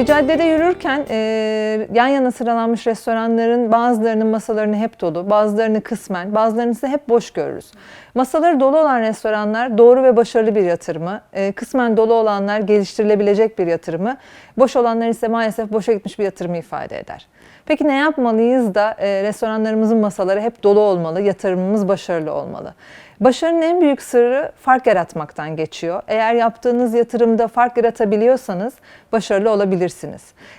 Bir caddede yürürken e, yan yana sıralanmış restoranların bazılarının masalarını hep dolu, bazılarını kısmen, bazılarını ise hep boş görürüz. Masaları dolu olan restoranlar doğru ve başarılı bir yatırımı, e, kısmen dolu olanlar geliştirilebilecek bir yatırımı, boş olanlar ise maalesef boşa gitmiş bir yatırımı ifade eder. Peki ne yapmalıyız da e, restoranlarımızın masaları hep dolu olmalı, yatırımımız başarılı olmalı? Başarının en büyük sırrı fark yaratmaktan geçiyor. Eğer yaptığınız yatırımda fark yaratabiliyorsanız başarılı olabilirsiniz.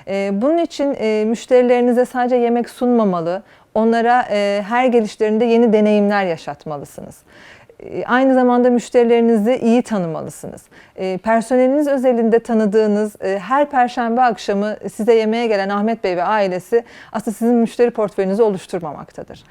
Ee, Bunun için e, müşterilerinize sadece yemek sunmamalı, onlara e, her gelişlerinde yeni deneyimler yaşatmalısınız. E, Aynı zamanda müşterilerinizi iyi tanımalısınız. E, Personeliniz özelinde tanıdığınız e, her perşembe akşamı size yemeğe gelen Ahmet Bey ve ailesi aslında sizin müşteri portföyünüzü oluşturmamaktadır.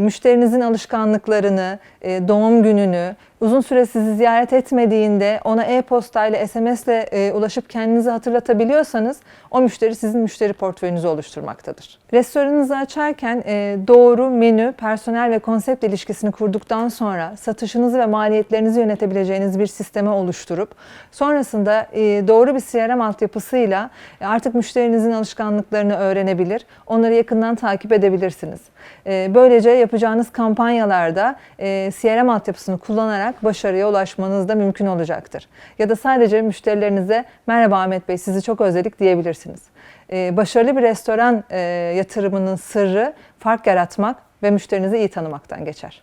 Müşterinizin alışkanlıklarını, doğum gününü, uzun süre sizi ziyaret etmediğinde ona e-posta ile SMS ile e, ulaşıp kendinizi hatırlatabiliyorsanız o müşteri sizin müşteri portföyünüzü oluşturmaktadır. Restoranınızı açarken e, doğru menü, personel ve konsept ilişkisini kurduktan sonra satışınızı ve maliyetlerinizi yönetebileceğiniz bir sisteme oluşturup sonrasında e, doğru bir CRM altyapısıyla e, artık müşterinizin alışkanlıklarını öğrenebilir, onları yakından takip edebilirsiniz. E, Böylece yapacağınız kampanyalarda e, CRM altyapısını kullanarak başarıya ulaşmanız da mümkün olacaktır. Ya da sadece müşterilerinize merhaba Ahmet Bey sizi çok özledik diyebilirsiniz. E, Başarılı bir restoran e, yatırımının sırrı fark yaratmak ve müşterinizi iyi tanımaktan geçer.